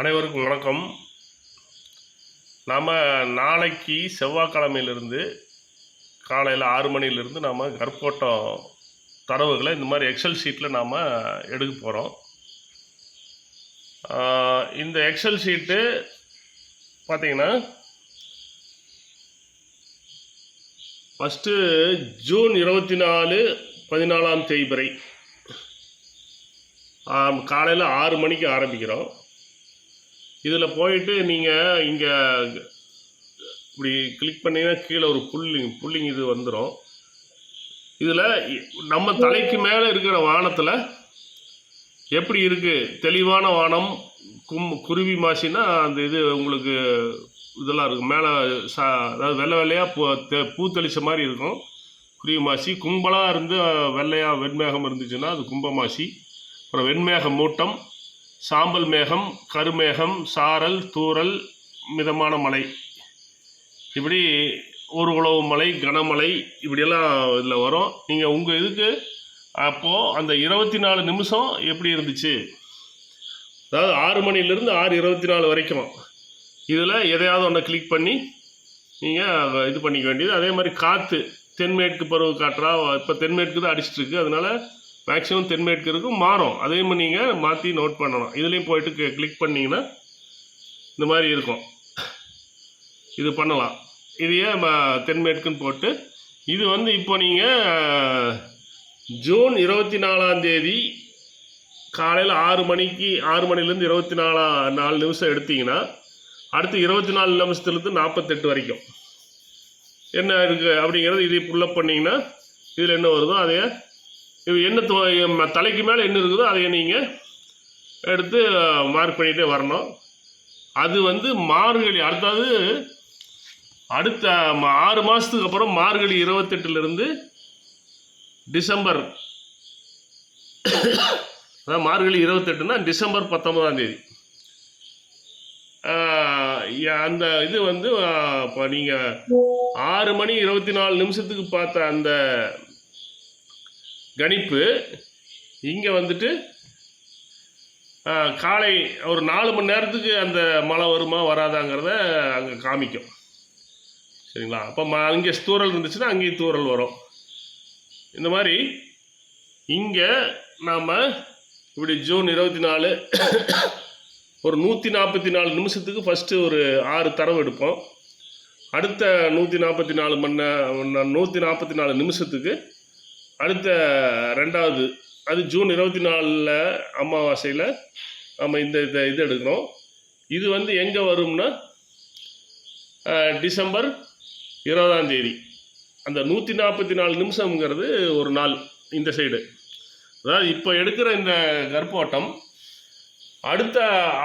அனைவருக்கும் வணக்கம். நாம் நாளைக்கு செவ்வாய்க்கிழமையிலிருந்து காலையில் ஆறு மணிலேருந்து நாம் கர்ப்போட்டம் தரவுகளை இந்த மாதிரி எக்ஸல் ஷீட்டில் நாம் எடுக்க போகிறோம் இந்த எக்ஸல் ஷீட்டு பார்த்தீங்கன்னா ஃபஸ்ட்டு ஜூன் இருபத்தி நாலு பதினாலாம் தேய்பிறை காலையில் ஆறு மணிக்கு ஆரம்பிக்கிறோம். இதில் போயிட்டு நீங்கள் இங்கே இப்படி கிளிக் பண்ணீங்கன்னா கீழே ஒரு புல்லிங் புல்லிங் இது வந்துடும் இதில் நம்ம தலைக்கு மேலே இருக்கிற வானத்தில் எப்படி இருக்குது தெளிவான வானம் கும் குருவி மாசினா அந்த இது உங்களுக்கு இதெல்லாம் இருக்கும். மேலே சா அதாவது வெள்ளை வெள்ளையாக பூ தெ- பூ தெளிச்ச மாதிரி இருக்கும். குருவி மாசி கும்பலாக இருந்து வெள்ளையாக வெண்மேகம் இருந்துச்சுன்னா அது கும்ப மாசி அப்புறம் வெண்மேக மூட்டம் சாம்பல் மேகம் கருமேகம் சாரல் தூறல் மிதமான மலை. இப்படி ஒரு உழவு மலை கனமழை இப்படியெல்லாம் இதில் வரும். நீங்கள் உங்கள் இதுக்கு அப்போது அந்த இருபத்தி நாலு நிமிஷம் எப்படி இருந்துச்சு? அதாவது ஆறு மணிலேருந்து ஆறு இருபத்தி நாலு வரைக்கும். இதில் எதையாவது ஒன்றை கிளிக் பண்ணி நீங்கள் இது பண்ணிக்க வேண்டியது. அதே மாதிரி காற்று தென்மேற்கு பருவ காற்றா இப்போ தென்மேற்கு தான் அடிச்சிட்ருக்கு அதனால் மேக்ஸிமம் தென்மேற்கு இருக்கும் மாறும். அதையும் நீங்கள் மாற்றி நோட் பண்ணணும். இதுலேயும் போயிட்டு கிளிக் பண்ணிங்கன்னா இந்த மாதிரி இருக்கும். இது பண்ணலாம். இதையே தென்மேற்குன்னு போட்டு இது வந்து இப்போ நீங்கள் ஜூன் இருபத்தி நாலாந்தேதி காலையில் ஆறு மணிக்கு ஆறு மணிலேருந்து இருபத்தி நாலா நாலு நிமிஷம் எடுத்தீங்கன்னா அடுத்து இருபத்தி நாலு நிமிஷத்துலேருந்து நாற்பத்தெட்டு வரைக்கும். என்ன இருக்குது அப்படிங்கிறது இதை புல்லப் பண்ணிங்கன்னா இதில் என்ன வருதோ அதையே இது என்ன தொ- ம- தலைக்கு மேலே என்ன இருக்குதோ அதை நீங்கள் எடுத்து மார்க் பண்ணிகிட்டே வரணும். அது வந்து மார்கழி அடுத்தது அடுத்த ஆறு மாதத்துக்கு அப்புறம் மார்கழி இருபத்தெட்டுலேருந்து டிசம்பர். அதான் மார்கழி இருபத்தெட்டுனா டிசம்பர் பத்தொன்பதாம் தேதி. அந்த இது வந்து இப்போ நீங்கள் ஆறு மணி இருபத்தி நாலு நிமிஷத்துக்கு பார்த்த அந்த கணிப்பு. இங்கே வந்துட்டு காலை ஒரு நாலு மணி நேரத்துக்கு அந்த மழை வருமா வராதாங்கிறத அங்கே காமிக்கும். சரிங்களா? அப்போ ம அங்கே தூறல் இருந்துச்சுன்னா அங்கேயும் தூறல் வரும். இந்த மாதிரி இங்கே நாம் இப்படி ஜூன் இருபத்தி நாலு ஒரு நூற்றி நாற்பத்தி நாலு நிமிஷத்துக்கு ஃபஸ்ட்டு ஒரு ஆறு தரவு எடுப்போம். அடுத்த நூற்றி நாற்பத்தி நாலு மணி நூற்றி நாற்பத்தி நாலு நிமிஷத்துக்கு அடுத்த ரெண்டாவது அது ஜூன் இருபத்தி நாலில் அமாவாசையில் நம்ம இந்த இதை இது எடுக்கிறோம் இது வந்து எங்கே வரும்னா டிசம்பர் இருபதாம் தேதி. அந்த நூற்றி நாற்பத்தி நாலு நிமிஷம்ங்கிறது ஒரு நாள் இந்த சைடு. அதாவது இப்போ எடுக்கிற இந்த கர்ப்போட்டம் அடுத்த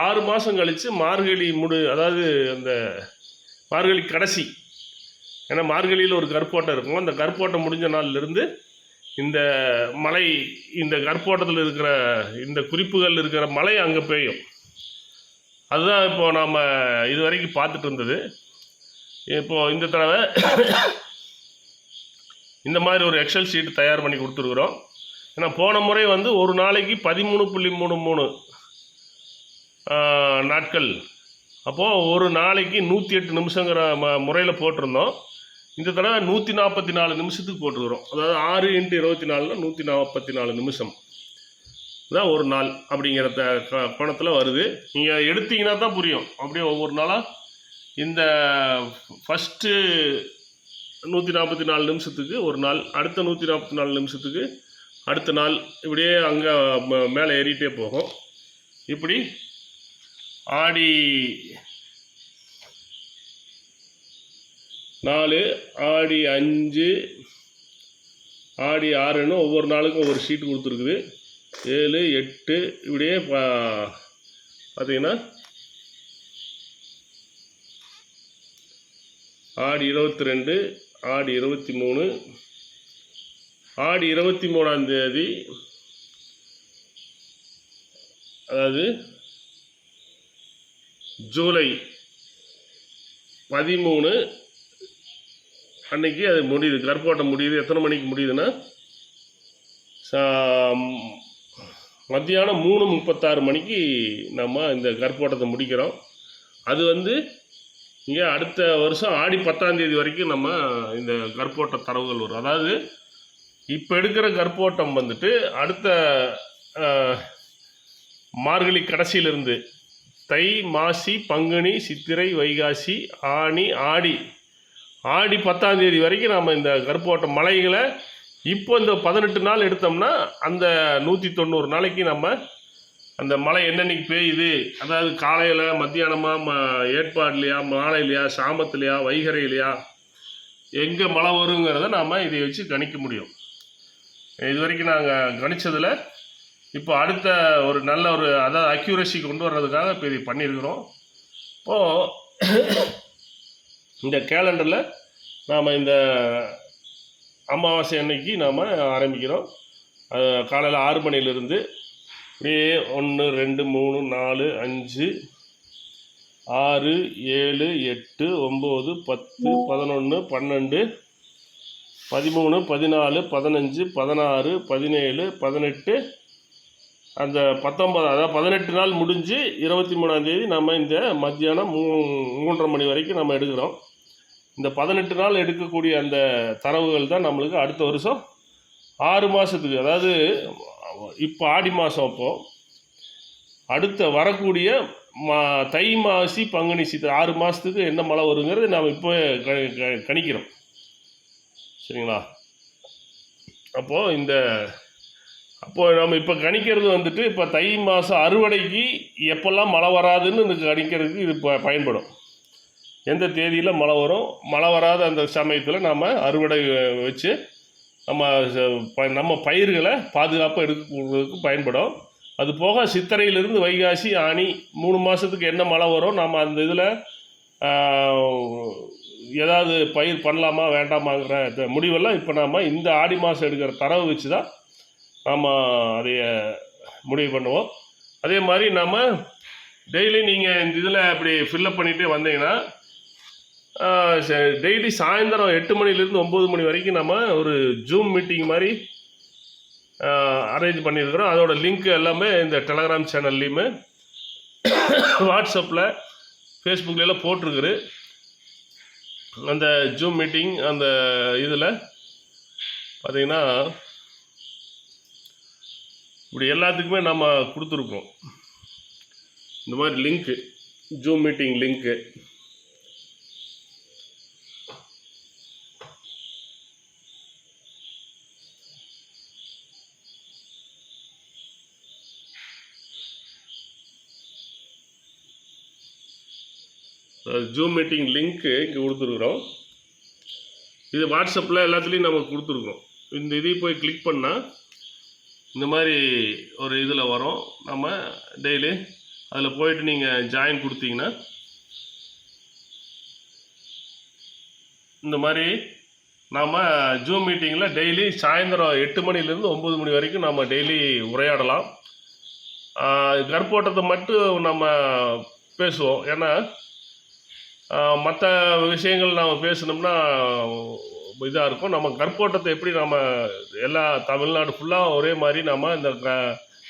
ஆறு மாதம் கழித்து மார்கழி முடு அதாவது அந்த மார்கழி கடைசி ஏன்னா மார்கழியில் ஒரு கற்போட்டம் இருக்கும். அந்த கற்போட்டம் முடிஞ்ச நாள்லேருந்து இந்த மலை இந்த கற்போட்டத்தில் இருக்கிற இந்த குறிப்புகள் இருக்கிற மலை அங்கே பெய்யும். அதுதான் இப்போது நாம் இது வரைக்கும் பார்த்துட்டு இருந்தது. இப்போது இந்த தடவை இந்த மாதிரி ஒரு எக்ஸல் ஷீட் தயார் பண்ணி கொடுத்துருக்குறோம். ஏன்னா போன முறை வந்து ஒரு நாளைக்கு பதிமூணு புள்ளி மூணு மூணு நாட்கள். அப்போது ஒரு நாளைக்கு நூற்றி எட்டு நிமிஷங்கிற ம முறையில் போட்டிருந்தோம். இந்த தடவை நூற்றி நாற்பத்தி நாலு நிமிஷத்துக்கு போட்டுருக்குறோம். அதாவது ஆறு இன்ட்டு இருபத்தி நாலில் நூற்றி நாற்பத்தி நாலு நிமிஷம். தான் ஒரு நாள் அப்படிங்கிற த க- வருது. நீங்கள் எடுத்தீங்கன்னா தான் புரியும். அப்படியே ஒவ்வொரு நாளாக இந்த ஃபஸ்ட்டு நூற்றி நாற்பத்தி நாலு நிமிஷத்துக்கு ஒரு நாள் அடுத்த நூற்றி நாற்பத்தி நாலு நிமிஷத்துக்கு அடுத்த நாள் இப்படியே அங்கே மேலே ஏறிட்டே போகும். இப்படி ஆடி நாலு ஆடி அஞ்சு ஆடி ஆறுன்னு ஒவ்வொரு நாளுக்கும் ஒவ்வொரு ஷீட் கொடுத்துருக்குது. ஏழு எட்டு இப்படியே பா பார்த்தீங்கன்னா ஆடி இருபத்தி ரெண்டு ஆடி இருபத்தி மூணு ஆடி இருபத்தி மூணாம் தேதி அதாவது ஜூலை பதிமூணு அன்னைக்கு அது முடியுது. கருப்போட்டம் முடியுது. எத்தனை மணிக்கு முடியுதுன்னா மத்தியானம் மூணு முப்பத்தாறு மணிக்கு நம்ம இந்த கற்போட்டத்தை முடிக்கிறோம். அது வந்து இங்கே அடுத்த வருஷம் ஆடி பத்தாந்தேதி வரைக்கும் நம்ம இந்த கற்போட்ட தரவுகள் வரும். அதாவது இப்போ எடுக்கிற கற்போட்டம் வந்துட்டு அடுத்த மார்கழி கடைசியிலிருந்து தை மாசி பங்குனி சித்திரை வைகாசி ஆனி ஆடி ஆடி பத்தாம் தேதி வரைக்கும் நம்ம இந்த கருப்போட்டம் மலைகளை இப்போ இந்த பதினெட்டு நாள் எடுத்தோம்னா அந்த நூற்றி தொண்ணூறு நாளைக்கு நம்ம அந்த மழை என்னன்னைக்கு பெய்யுது? அதாவது காலையில் மத்தியானமாக ம ஏற்பாடுலையா மாலையிலையா சாமத்துலையா வைகரையிலையா எங்கே மழை வருங்கிறத நாம் இதை வச்சு கணிக்க முடியும். இது வரைக்கும் நாங்கள் கணிச்சதில் இப்போ அடுத்த ஒரு நல்ல ஒரு அதாவது அக்யூரசி கொண்டு வர்றதுக்காக இப்போ இது பண்ணியிருக்கிறோம். இப்போது இந்த கேலண்டரில் நாம் இந்த அமாவாசை அன்னைக்கு நாம் ஆரம்பிக்கிறோம். காலையில் ஆறு மணிலேருந்து அப்படியே ஒன்று ரெண்டு மூணு நாலு அஞ்சு ஆறு ஏழு எட்டு ஒம்பது பத்து பதினொன்று பன்னெண்டு பதிமூணு பதினாலு பதினஞ்சு பதினாறு பதினேழு பதினெட்டு அந்த பத்தொம்பது அதாவது பதினெட்டு நாள் முடிஞ்சு இருபத்தி மூணாந்தேதி நம்ம இந்த மத்தியானம் மூ மூன்றரை மணி வரைக்கும் நம்ம எடுக்கிறோம். இந்த பதினெட்டு நாள் எடுக்கக்கூடிய அந்த தரவுகள் தான் நம்மளுக்கு அடுத்த வருஷம் ஆறு மாதத்துக்கு அதாவது இப்போ ஆடி மாதம் அப்போது அடுத்த வரக்கூடிய மா தை மாசி பங்குனி சித்திரை ஆறு மாதத்துக்கு என்ன மழை வருங்கிறது நாம் இப்போ க- கணிக்கிறோம். சரிங்களா? அப்போது இந்த அப்போது நம்ம இப்போ கணிக்கிறது வந்துட்டு இப்போ தை மாதம் அறுவடைக்கு எப்போல்லாம் மழை வராதுன்னு இது கணிக்கிறதுக்கு இது ப பயன்படும். எந்த தேதியில் மழை வரும்? மழை வராத அந்த சமயத்தில் நம்ம அறுவடை வச்சு நம்ம ச- ப- நம்ம பயிர்களை பாதுகாப்பாக எடுக்கிறதுக்கு பயன்படும். அது போக சித்திரையிலிருந்து வைகாசி ஆனி மூணு மாதத்துக்கு என்ன மழை வரும்? நம்ம அந்த இதில் ஏதாவது பயிர் பண்ணலாமா வேண்டாமாங்கிற இந்த முடிவெல்லாம் இப்போ நாம் இந்த ஆடி மாதம் எடுக்கிற தரவு வச்சு தான் நாம் அதைய முடிவு பண்ணுவோம். அதே மாதிரி நாம் டெய்லி நீங்கள் இந்த இதில் அப்படி ஃபில்லப் பண்ணிகிட்டே வந்தீங்கன்னா டெய்லி சாயந்தரம் எட்டு மணிலேருந்து ஒம்பது மணி வரைக்கும் நம்ம ஒரு ஜூம் மீட்டிங் மாதிரி அரேஞ்ச் பண்ணியிருக்கிறோம். அதோட லிங்க் எல்லாமே இந்த டெலகிராம் சேனல்லையுமே வாட்ஸ்அப்பில் ஃபேஸ்புக்லாம் போட்டிருக்குது. அந்த ஜூம் மீட்டிங் அந்த இதில் பார்த்தீங்கன்னா இப்படி எல்லாத்துக்குமே நம்ம கொடுத்துருக்கோம். இந்த மாதிரி link zoom meeting link zoom meeting link இங்கே கொடுத்துருக்குறோம். இது வாட்ஸ்அப்பில் எல்லாத்துலேயும் நம்ம கொடுத்துருக்குறோம் இந்த இதையும் போய் கிளிக் பண்ணால் இந்த மாதிரி ஒரு இதில் வரும். நம்ம டெய்லி அதில் போயிட்டு நீங்கள் ஜாயின் கொடுத்தீங்கன்னா இந்த மாதிரி நாம் ஜூம் மீட்டிங்கில் டெய்லி சாயந்தரம் எட்டு மணிலேருந்து ஒம்பது மணி வரைக்கும் நம்ம டெய்லி உரையாடலாம். கர்ப்போட்டத்தை கற்போட்டத்தை மட்டும் நம்ம பேசுவோம். ஏன்னா மற்ற விஷயங்கள் நாம் பேசணும்னா இதாக இருக்கும். நம்ம கற்போட்டத்தை எப்படி நம்ம எல்லா தமிழ்நாடு ஃபுல்லாக ஒரே மாதிரி நம்ம இந்த க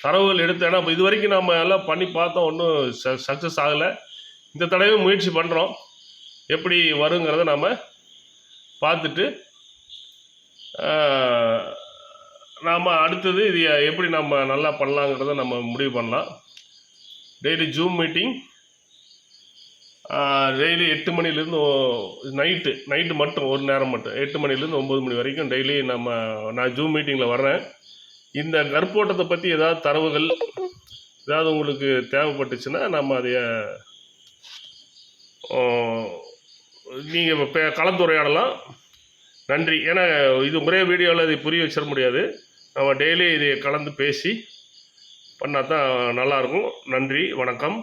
தரவுகள் எடுத்து ஏன்னா இது வரைக்கும் நம்ம எல்லாம் பண்ணி பார்த்தோம் ஒன்றும் ச சக்ஸஸ் ஆகலை. இந்த தடவை முயற்சி பண்ணுறோம் எப்படி வருங்கிறத நம்ம பார்த்துட்டு நாம் அடுத்தது இது எப்படி நம்ம நல்லா பண்ணலாங்கிறத நம்ம முடிவு பண்ணலாம். Daily zoom meeting. டெய்லி எட்டு மணிலேருந்து நைட்டு நைட்டு மட்டும் ஒரு நேரம் மட்டும். எட்டு மணிலேருந்து ஒம்பது மணி வரைக்கும் டெய்லி நம்ம நான் ஜூம் மீட்டிங்கில் வர்றேன். இந்த கற்போட்டத்தை பற்றி ஏதாவது தரவுகள் ஏதாவது உங்களுக்கு தேவைப்பட்டுச்சுன்னா நம்ம அதைய நீங்கள் இப்போ கலந்துரையாடலாம். நன்றி. ஏன்னா இது ஒரே வீடியோவில் இதை புரிய வச்சிட முடியாது. நம்ம டெய்லி இதை கலந்து பேசி பண்ணால் தான் நல்லாயிருக்கும். நன்றி. வணக்கம்.